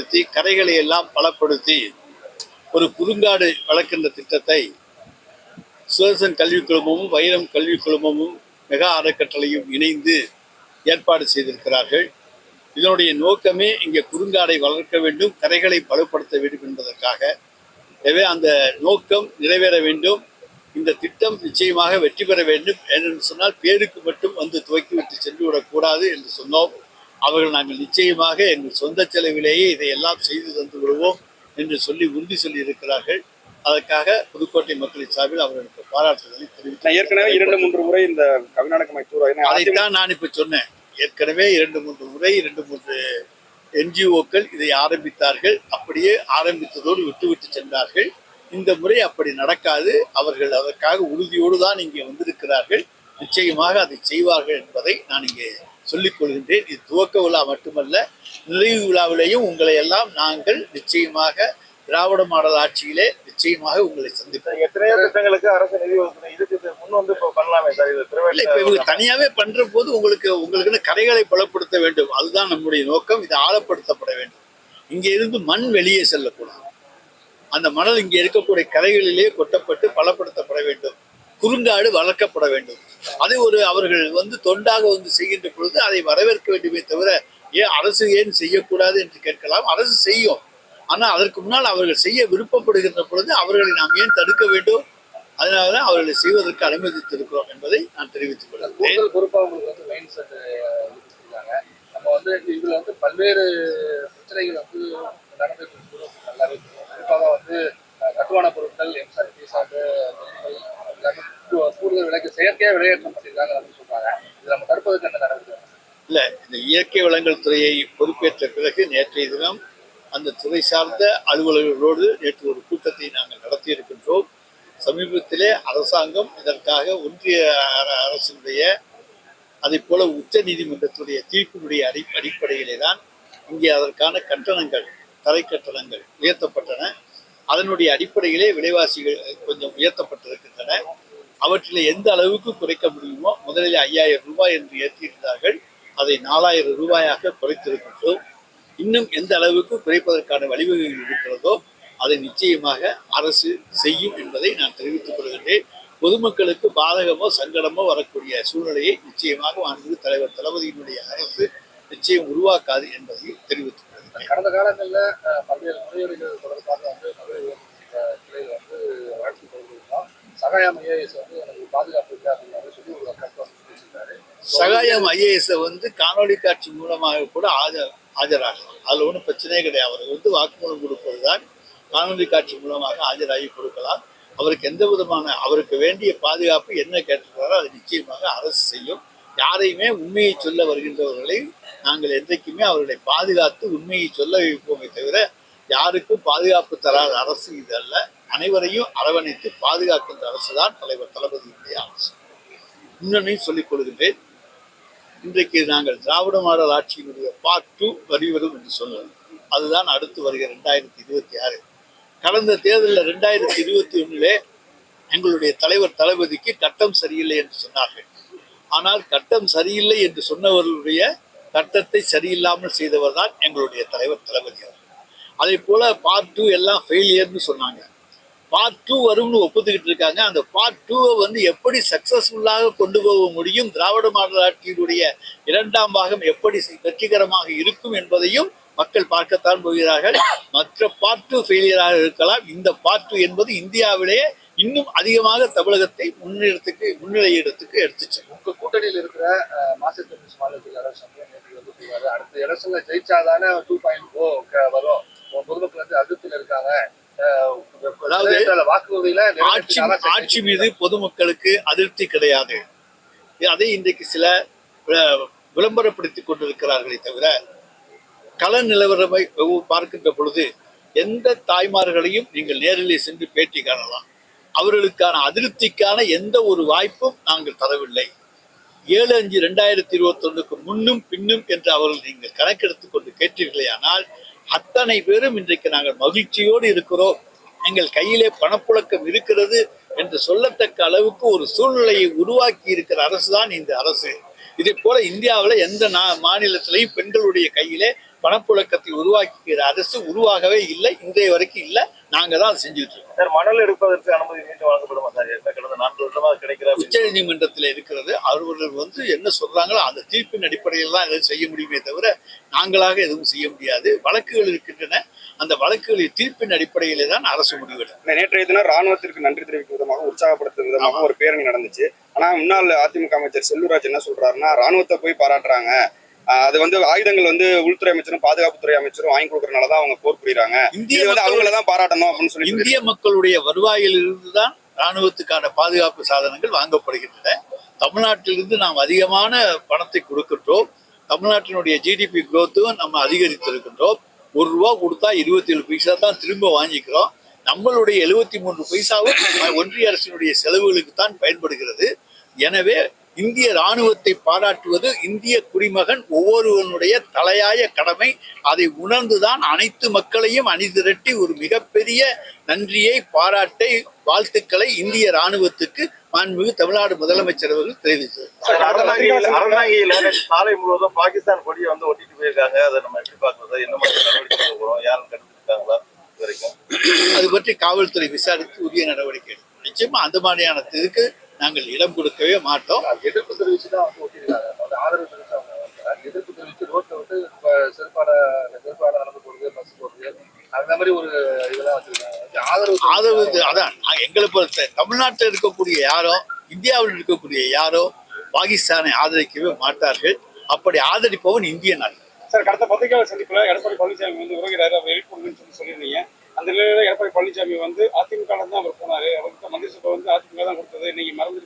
மேம்படுத்தி கரைகளை எல்லாம் பலப்படுத்தி ஒரு குறுங்காடு வளர்க்கின்ற திட்டத்தை சுதர்சன் கல்விக் குழுமமும் வைரம் கல்விக் குழுமமும் மெகா அறக்கட்டளையும் இணைந்து ஏற்பாடு செய்திருக்கிறார்கள். இதனுடைய நோக்கமே இங்கே குறுங்காடை வளர்க்க வேண்டும் கரைகளை பலப்படுத்த வேண்டும் என்பதற்காக. எனவே அந்த நோக்கம் நிறைவேற வேண்டும். இந்த திட்டம் நிச்சயமாக வெற்றி பெற வேண்டும். என்று சொன்னால் பேருக்கு மட்டும் வந்து துவக்கிவிட்டு சென்று விடக்கூடாது என்று சொன்னோம். அவர்கள் நாங்கள் நிச்சயமாக எங்கள் சொந்த செலவிலேயே இதையெல்லாம் செய்து தந்து விடுவோம் என்று சொல்லி உறுதி சொல்லி இருக்கிறார்கள் அதற்காக புதுக்கோட்டை மக்களின் சார்பில் அவர்களுக்கு பாராட்டுதலை தெரிவித்தேன் ஏற்கனவே இரண்டு மூன்று முறை இந்த கவிநாடகம் டூர் அதைத்தான் நான் இப்ப சொன்னேன். ஏற்கனவே இரண்டு மூன்று முறை இரண்டு மூன்று என்ஜிஓக்கள் இதை ஆரம்பித்தார்கள். அப்படியே ஆரம்பித்ததோடு விட்டுவிட்டு சென்றார்கள். இந்த முறை அப்படி நடக்காது. அவர்கள் அதற்காக உறுதியோடு தான் இங்கே வந்திருக்கிறார்கள். நிச்சயமாக அதை செய்வார்கள் என்பதை நான் இங்கே சொல்லிக் கொள்கின்றேன். இது துவக்க விழா மட்டுமல்ல நிறைவு விழாவிலேயும் உங்களை எல்லாம் நாங்கள் நிச்சயமாக திராவிட மாடல் ஆட்சியிலே நிச்சயமாக உங்களை சந்திப்போம். எத்தனையோ திட்டங்களுக்கு அரசு நிதி இதுக்கு இது முன் வந்து இப்போ பண்ணலாமே சார் இது இல்ல இப்ப இவங்க போது உங்களுக்கு உங்களுக்குன்னு கரைகளை பலப்படுத்த வேண்டும். அதுதான் நம்முடைய நோக்கம். இது ஆழப்படுத்தப்பட வேண்டும். இங்க இருந்து மண் வெளியே செல்லக்கூடாது. அந்த மணல் இங்கே இருக்கக்கூடிய கரைகளிலே கொட்டப்பட்டு பலப்படுத்தப்பட வேண்டும். குறுங்காடு வளர்க்கப்பட வேண்டும். அதை ஒரு அவர்கள் வந்து தொண்டாக வந்து செய்கின்ற பொழுது அதை வரவேற்க வேண்டுமே தவிர ஏன் அரசு ஏன் செய்யக்கூடாது? என்று கேட்கலாம். அரசு செய்யும். ஆனால் அதற்கு முன்னால் அவர்கள் செய்ய விருப்பப்படுகின்ற பொழுது அவர்களை நாம் ஏன் தடுக்க வேண்டும்? அதனாலதான் அவர்களை செய்வதற்கு அனுமதித்திருக்கிறோம் என்பதை நான் தெரிவித்துக் கொள்கிறேன். கூடுதல் வந்து செட் நம்ம வந்து இதில் வந்து பல்வேறு பிரச்சனைகள் வந்து நடந்துட்டு இயற்கையாக வெளியேற்றம் பண்ணியிருக்காங்க அப்படின்னு சொல்றாங்க. இது நம்ம தடுப்பதற்கு என்ன நடக்குது இந்த இயற்கை வளங்கள் துறையை பொறுப்பேற்ற பிறகு நேற்றைய தினம் அந்த துறை சார்ந்த அலுவலர்களோடு நேற்று ஒரு கூட்டத்தை நாங்கள் நடத்தியிருக்கின்றோம். சமீபத்திலே அரசாங்கம் இதற்காக ஒன்றிய அர- அரசினுடைய அதை போல உச்ச நீதிமன்றத்துடைய தீர்ப்பினுடைய அடி அடிப்படையிலே தான் இங்கே அதற்கான கட்டணங்கள் தரை கட்டணங்கள் உயர்த்தப்பட்டன. அதனுடைய அடிப்படையிலே விலைவாசிகள் கொஞ்சம் உயர்த்தப்பட்டிருக்கின்றன. அவற்றில் எந்த அளவுக்கு குறைக்க முடியுமோ முதலில் ஐயாயிரம் ரூபாய் என்று ஏற்றியிருந்தார்கள். அதை நாலாயிரம் ரூபாயாக குறைத்திருக்கின்றோம். இன்னும் எந்த அளவுக்கு குறைப்பதற்கான வழிவகைகள் இருக்கிறதோ அதை நிச்சயமாக அரசு செய்யும் என்பதை நான் தெரிவித்துக் கொள்கின்றேன். பொதுமக்களுக்கு பாதகமோ சங்கடமோ வரக்கூடிய சூழ்நிலையை நிச்சயமாக மாண்புமிகு தலைவர் தளபதியினுடைய அரசு நிச்சயம் உருவாக்காது என்பதையும் தெரிவித்துக் கொள்கிறேன். கடந்த காலங்களில் பல்வேறு முறையீடுகள் தொடர்பாக வந்து வந்து வழக்கு தொடர்ந்துருக்கோம் சகாயம் ஐஏஎஸ் பாதுகாப்பு இல்லை அப்படின்னு சொல்லி ஒரு கருத்து சகாயம் ஐஏஎஸ் வந்து காணொளி காட்சி மூலமாக கூட ஆஜர் ஆஜராகலாம் அதுல ஒன்றும் பிரச்சனையே கிடையாது. அவருக்கு வந்து வாக்குமூலம் கொடுப்பதுதான் காணொளி காட்சி மூலமாக ஆஜராகி கொடுக்கலாம். அவருக்கு எந்த விதமான அவருக்கு வேண்டிய பாதுகாப்பு என்ன கேட்டிருக்கிறாரோ அதை நிச்சயமாக அரசு செய்யும். யாரையுமே உண்மையை சொல்ல வருகின்றவர்களை நாங்கள் என்றைக்குமே அவர்களை பாதுகாத்து உண்மையை சொல்ல வைப்போமே தவிர யாருக்கும் பாதுகாப்பு தராத அரசு இது அல்ல. அனைவரையும் அரவணைத்து பாதுகாக்கின்ற அரசு தான் தலைவர் தளபதியினுடைய அரசு. இன்னொன்னையும் சொல்லிக் கொள்கின்றேன். இன்றைக்கு நாங்கள் திராவிட மாடல் ஆட்சியினுடைய பார்ட் டூ வரிவரும் என்று சொல்லலாம் அதுதான் அடுத்து வருகிற ரெண்டாயிரத்தி இருபத்தி ஆறு. கடந்த தேர்தலில் ரெண்டாயிரத்தி இருபத்தி ஒன்றிலே எங்களுடைய தலைவர் தளபதிக்கு கட்டம் சரியில்லை என்று சொன்னார்கள். ஆனால் கட்டம் சரியில்லை என்று சொன்னவர்களுடைய கட்டத்தை சரியில்லாமல் செய்தவர் தான் எங்களுடைய தலைவர் தளபதி அவர் அதே போல பார்ட் டூ எல்லாம் ஃபெயிலியர்னு சொன்னாங்க. பார்ட் டூ வரும்னு ஒப்புத்துக்கிட்டு இருக்காங்க. அந்த பார்ட் டூவை வந்து எப்படி சக்சஸ்ஃபுல்லாக கொண்டு போக முடியும் திராவிட மாடல் ஆட்சியினுடைய இரண்டாம் பாகம் எப்படி வெற்றிகரமாக இருக்கும் என்பதையும் மக்கள் பார்க்கத்தான் போகிறார்கள். மற்ற பார்ட் டூ ஃபெயிலியராக இருக்கலாம். இந்த பார்ட் டூ என்பது இந்தியாவிலேயே இன்னும் அதிகமாக தமிழகத்தை முன்னிடத்துக்கு முன்னிலையிடத்துக்கு எடுத்துச்சு உங்க கூட்டணியில் இருக்கிற அஹ், அரசு அடுத்த எலெக்ஷன்ல ஜெயிச்சாதானே டூ பாயிண்ட் ஓ வரும். பொதுமக்கள் வந்து அதிருப்தியில் இருக்காங்க. அதாவது ஆட்சி ஆட்சி மீது பொதுமக்களுக்கு அதிருப்தி கிடையாது. அதை இன்றைக்கு சில வி- விளம்பரப்படுத்திக் கொண்டிருக்கிறார்களே தவிர கள நிலவரமை பார்க்கின்ற பொழுது எந்த தாய்மார்களையும் நீங்கள் நேரிலே சென்று பேட்டி காணலாம். அவர்களுக்கான அதிருப்திக்கான எந்த ஒரு வாய்ப்பும் நாங்கள் தரவில்லை. ஏழு அஞ்சு ரெண்டாயிரத்தி இருபத்தொன்னுக்கு முன்னும் பின்னும் என்று அவர்கள் நீங்கள் கணக்கெடுத்துக் கொண்டு கேட்டீர்களேயானால் அத்தனை பேரும் இன்றைக்கு நாங்கள் மகிழ்ச்சியோடு இருக்கிறோம். எங்கள் கையிலே பணப்புழக்கம் இருக்கிறது என்று சொல்லத்தக்க அளவுக்கு ஒரு சூழ்நிலையை உருவாக்கி இருக்கிற அரசு தான் இந்த அரசு. இதே போல இந்தியாவில் எந்த நா- மாநிலத்திலையும் பெண்களுடைய கையிலே பணப்புழக்கத்தை உருவாக்குகிற அரசு உருவாகவே இல்லை இன்றைய வரைக்கும் இல்லை. நாங்க தான் அதை செஞ்சுட்டு இருக்கோம். சார் மணல் எடுப்பதற்கு அனுமதி மீண்டும் வழங்கப்படுமா சார்? கடந்த நான்கு வருஷமா கிடைக்கிற உச்ச நீதிமன்றத்தில் இருக்கிறது. அவர்கள் வந்து என்ன சொல்றாங்களோ அந்த தீர்ப்பின் அடிப்படையில் தான் எதுவும் செய்ய முடியுமே தவிர நாங்களாக எதுவும் செய்ய முடியாது. வழக்குகள் இருக்கின்றன. அந்த வழக்குகளின் தீர்ப்பின் அடிப்படையிலே தான் அரசு முடிவெடுக்கும். நேற்றைய தினம் ராணுவத்திற்கு நன்றி தெரிவிக்கும் விதமாக உற்சாகப்படுத்தும் விதமாக ஒரு பேரணி நடந்துச்சு. ஆனா முன்னாள் அதிமுக அமைச்சர் செல்லூராஜ் என்ன சொல்றாருன்னா ராணுவத்தை போய் பாராட்டுறாங்க. அது வந்து ஆயுதங்கள் வந்து உள்துறை அமைச்சரும் பாதுகாப்புத்துறை அமைச்சரும் வாங்கி கொடுக்கறனால அவங்க போர் புரியுறாங்க. இந்திய வந்து அவங்கள தான் பாராட்டணும் அப்படின்னு சொல்லி இந்திய மக்களுடைய வருவாயில் இருந்துதான் ராணுவத்துக்கான பாதுகாப்பு சாதனங்கள் வாங்கப்படுகின்றன. தமிழ்நாட்டிலிருந்து நாம் அதிகமான பணத்தை கொடுக்கின்றோம். தமிழ்நாட்டினுடைய ஜிடிபி growth-ம் நம்ம அதிகரித்திருக்கின்றோம். ஒரு ரூபா கொடுத்தா இருபத்தி ஏழு பைசா தான் திரும்ப வாங்கிக்கிறோம். நம்மளுடைய எழுபத்தி மூன்று பைசாவும் ஒன்றிய அரசினுடைய செலவுகளுக்கு தான் பயன்படுகிறது. எனவே இந்திய ராணுவத்தை பாராட்டுவது இந்திய குடிமகன் ஒவ்வொருவனுடைய தலையாய கடமை. அதை உணர்ந்துதான் அனைத்து மக்களையும் அணிதிரட்டி ஒரு மிகப்பெரிய நன்றியை பாராட்டை வாழ்த்துக்களை இந்திய ராணுவத்துக்கு மாண்புமிகு தமிழ்நாடு முதலமைச்சர் அவர்கள் அறந்தாங்கியில நேற்று சாலை முழுவதும் பாகிஸ்தான் கொடியை வந்து ஒட்டிட்டு போயிருக்காங்க. அதை நம்ம எப்படி பார்க்கறது? என்ன மாதிரி நடவடிக்கை போறோம்? யாரும் வரைக்கும் அது பற்றி காவல்துறை விசாரித்து உரிய நடவடிக்கை எடுக்கும். நிச்சயமா அந்த மாதிரியான இதுக்கு நாங்கள் இடம் கொடுக்கவே மாட்டோம். எதிர்ப்பு தெரிவிச்சு தான் வந்து ஒட்டியிருக்காங்க. வந்து ஆதரவு தெரிவிச்சு அவங்க எதிர்ப்பு தெரிவிச்சு ரோட்ல விட்டு இப்ப செருப்பால செருப்பால நடந்து போறது பஸ் போறது அந்த மாதிரி ஒரு இதெல்லாம் வச்சிருக்காங்க. ஆதரவு ஆதரவு அதான். எங்களை பொறுத்த தமிழ்நாட்டில் இருக்கக்கூடிய யாரோ இந்தியாவில் இருக்கக்கூடிய யாரோ பாகிஸ்தானை ஆதரிக்கவே மாட்டார்கள். அப்படி ஆதரிப்பவன் இந்திய நாடு. சார் கடந்த பத்திரிகையாளர் சந்திப்புல எடப்பாடி பழனிசாமி வந்து உறவுகிறாரு அவர் எழுப்பணும்னு சொல்லி சொல்லியிருந்தீங்க. அந்த நிலையில எடப்பாடி பழனிசாமி வந்து அதிமுக தான் அவர் போனாரு. அவருக்கு மந்திரிசபை வந்து அதிமுக தான் கொடுத்தது. நீங்க மறந்து